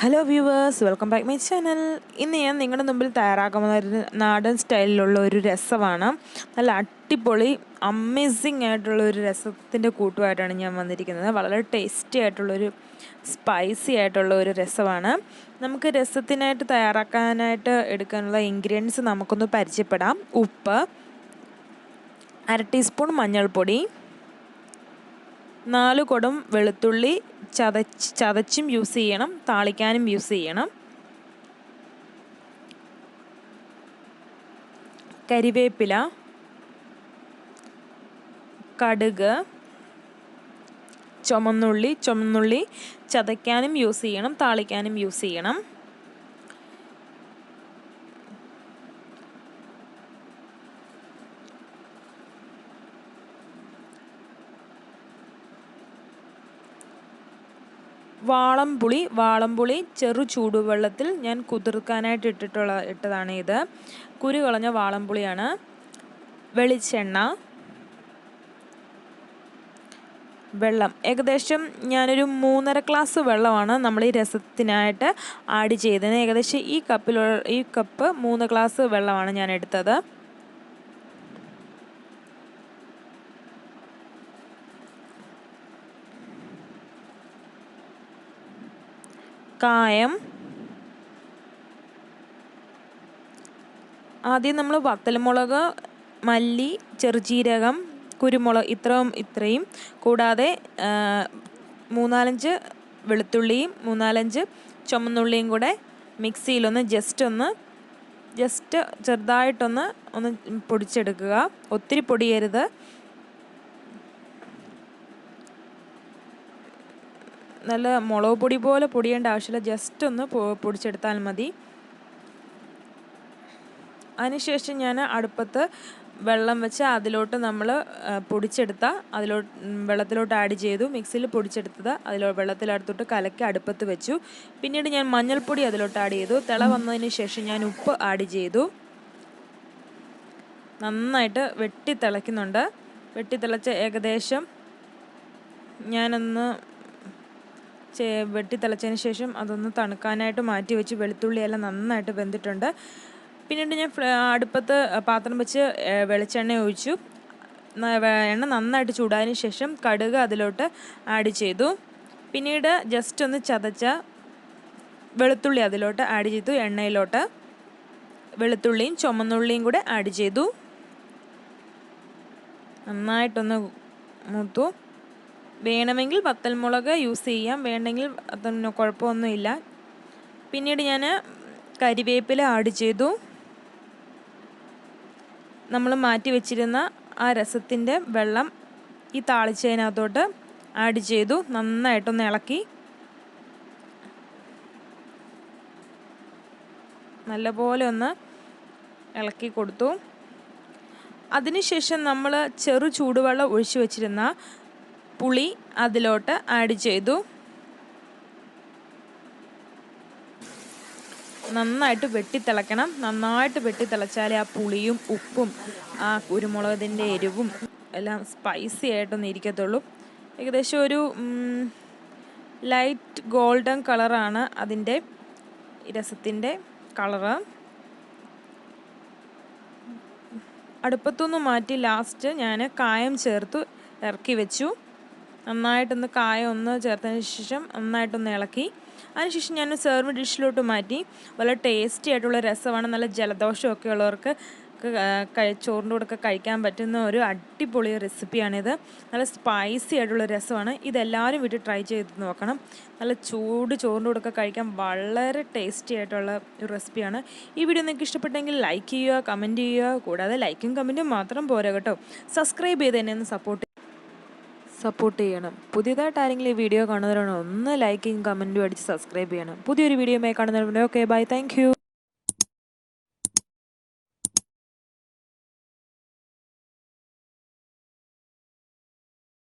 Hello viewers welcome back my channel ഇന്ന് ഞാൻ നിങ്ങളുടെ മുമ്പിൽ തയ്യാറാക്കുന്ന ഒരു നാടൻ സ്റ്റൈലിലുള്ള ഒരു രസമാണ്. നല്ല അടിപൊളി അമേസിങ് ആയിട്ടുള്ള ഒരു രസത്തിന്റെ കൂട്ടുമായിട്ടാണ് ഞാൻ വന്നിരിക്കുന്നത്. വളരെ ടേസ്റ്റി ആയിട്ടുള്ളൊരു സ്പൈസി ആയിട്ടുള്ള ഒരു രസമാണ്. നമുക്ക് രസത്തിനായിട്ട് തയ്യാറാക്കാനായിട്ട് എടുക്കാനുള്ള ഇൻഗ്രീഡിയൻസ് നമുക്കൊന്ന് പരിചയപ്പെടാം. ഉപ്പ് അര ടീസ്പൂൺ മഞ്ഞൾപ്പൊടി നാല് കുടം വെളുത്തുള്ളി ചതച്ച് ചതച്ചും യൂസ് ചെയ്യണം. താളിക്കാനും യൂസ് ചെയ്യണം. കരിവേപ്പില. കടുക്. ചുമന്നുള്ളി ചുമന്നുള്ളി ചതയ്ക്കാനും യൂസ് ചെയ്യണം. താളിക്കാനും യൂസ് ചെയ്യണം. വാളംപുളി വാളംപുളി ചെറു ചൂടുവെള്ളത്തിൽ ഞാൻ കുതിർക്കാനായിട്ട് ഇട്ടിട്ടുള്ള ഇട്ടതാണ് ഇത്. കുരു കളഞ്ഞ വാളംപുളിയാണ്. വെളിച്ചെണ്ണ വെള്ളം. ഏകദേശം ഞാനൊരു മൂന്നര ഗ്ലാസ് വെള്ളമാണ് നമ്മൾ ഈ രസത്തിനായിട്ട് ആഡ് ചെയ്തത്. ഏകദേശം ഈ കപ്പിലുള്ള ഈ കപ്പ് മൂന്ന് ഗ്ലാസ് വെള്ളമാണ് ഞാൻ എടുത്തത്. കായം. ആദ്യം നമ്മൾ വത്തൽമുളക് മല്ലി ചെറുജീരകം കുരുമുളക് ഇത്രയും ഇത്രയും. കൂടാതെ മൂന്നാലഞ്ച് വെളുത്തുള്ളിയും മൂന്നാലഞ്ച് ചുമന്നുള്ളിയും കൂടെ മിക്സിയിലൊന്ന് ജസ്റ്റ് ഒന്ന് ജസ്റ്റ് ചെറുതായിട്ടൊന്ന് ഒന്ന് പൊടിച്ചെടുക്കുക. ഒത്തിരി പൊടിയരുത്. നല്ല മുളക് പൊടി പോലെ പൊടിയേണ്ട ആവശ്യമില്ല. ജസ്റ്റ് ഒന്ന് പൊടിച്ചെടുത്താൽ മതി. അതിനുശേഷം ഞാൻ അടുപ്പത്ത് വെള്ളം വെച്ച് അതിലോട്ട് നമ്മൾ പൊടിച്ചെടുത്ത അതിലോട്ട് വെള്ളത്തിലോട്ട് ആഡ് ചെയ്തു. മിക്സിയിൽ പൊടിച്ചെടുത്തത് അതിലോ വെള്ളത്തിലടുത്തോട്ട് കലക്കി അടുപ്പത്ത് വെച്ചു. പിന്നീട് ഞാൻ മഞ്ഞൾപ്പൊടി അതിലോട്ട് ആഡ് ചെയ്തു. തിള വന്നതിന് ശേഷം ഞാൻ ഉപ്പ് ആഡ് ചെയ്തു. നന്നായിട്ട് വെട്ടി തിളയ്ക്കുന്നുണ്ട് വെട്ടി തിളച്ച് ഏകദേശം ഞാനൊന്ന് വെട്ടി തിളച്ചതിന് ശേഷം അതൊന്ന് തണുക്കാനായിട്ട് മാറ്റി വെച്ച് വെളുത്തുള്ളിയെല്ലാം നന്നായിട്ട് വെന്തിട്ടുണ്ട്. പിന്നീട് ഞാൻ അടുപ്പത്ത് പാത്രം വെച്ച് വെളിച്ചെണ്ണ ഒഴിച്ചു. എണ്ണ നന്നായിട്ട് ചൂടായതിന് ശേഷം കടുക് അതിലോട്ട് ആഡ് ചെയ്തു. പിന്നീട് ജസ്റ്റ് ഒന്ന് ചതച്ച വെളുത്തുള്ളി അതിലോട്ട് ആഡ് ചെയ്തു എണ്ണയിലോട്ട്. വെളുത്തുള്ളിയും ചുമന്നുള്ളിയും കൂടെ ആഡ് ചെയ്തു. നന്നായിട്ടൊന്ന് മൂത്തു. വേണമെങ്കിൽ വത്തൽമുളക് യൂസ് ചെയ്യാം. വേണ്ടെങ്കിൽ അതൊന്നും കുഴപ്പമൊന്നുമില്ല. പിന്നീട് ഞാൻ കരിവേപ്പില ആഡ് ചെയ്തു. നമ്മൾ മാറ്റി വെച്ചിരുന്ന ആ രസത്തിന്റെ വെള്ളം ഈ താളിച്ചതിനകത്തോട്ട് ആഡ് ചെയ്തു. നന്നായിട്ടൊന്ന് ഇളക്കി. നല്ലപോലെ ഒന്ന് ഇളക്കി കൊടുത്തു. അതിനുശേഷം നമ്മൾ ചെറു ചൂടുവെള്ളം ഒഴിച്ചു വെച്ചിരുന്ന പുളി അതിലോട്ട് ആഡ് ചെയ്തു. നന്നായിട്ട് വെട്ടിത്തിളക്കണം. നന്നായിട്ട് വെട്ടിത്തിളച്ചാലേ ആ പുളിയും ഉപ്പും ആ കുരുമുളകിന്റെ എരിവും എല്ലാം സ്പൈസി ആയിട്ടൊന്നും ഇരിക്കത്തുള്ളൂ. ഏകദേശം ഒരു ലൈറ്റ് ഗോൾഡൻ കളറാണ് അതിന്റെ രസത്തിന്റെ കളറ് അടുപ്പത്തൊന്ന് മാറ്റി ലാസ്റ്റ് ഞാൻ കായം ചേർത്ത് ഇറക്കി വെച്ചു. നന്നായിട്ടൊന്ന് കായ ഒന്ന് ചേർത്തതിന് ശേഷം നന്നായിട്ടൊന്ന് ഇളക്കി. അതിനുശേഷം ഞാൻ സെർവ് ഡിഷിലോട്ട് മാറ്റി. വളരെ ടേസ്റ്റി ആയിട്ടുള്ള രസമാണ്. നല്ല ജലദോഷമൊക്കെ ഉള്ളവർക്ക് ചോറിന്റെ കൂടെ കഴിക്കാൻ പറ്റുന്ന ഒരു അടിപൊളി റെസിപ്പിയാണിത് നല്ല സ്പൈസി ആയിട്ടുള്ള രസമാണ്. ഇതെല്ലാവരും വീട്ടിൽ ട്രൈ ചെയ്ത് നോക്കണം. നല്ല ചൂട് ചോറിന്റെ കൂടെ കഴിക്കാൻ വളരെ ടേസ്റ്റി ആയിട്ടുള്ള ഒരു റെസിപ്പിയാണ് ഈ വീഡിയോ നിങ്ങൾക്ക് ഇഷ്ടപ്പെട്ടെങ്കിൽ ലൈക്ക് ചെയ്യുക കമന്റ് ചെയ്യുക. കൂടാതെ ലൈക്കും കമന്റും മാത്രം പോരാ കേട്ടോ. സബ്സ്ക്രൈബ് ചെയ്ത് എന്നെ ഒന്ന് സപ്പോർട്ട് സപ്പോർട്ട് ചെയ്യണം. പുതിയതായിട്ട് ആരെങ്കിലും ഈ വീഡിയോ കാണുന്നവരാണോ ഒന്ന് ലൈക്കും കമന്റും അടിച്ച് സബ്സ്ക്രൈബ് ചെയ്യണം. പുതിയൊരു വീഡിയോയുമായി കാണുന്നവരുണ്ട് ഓക്കെ ബൈ താങ്ക്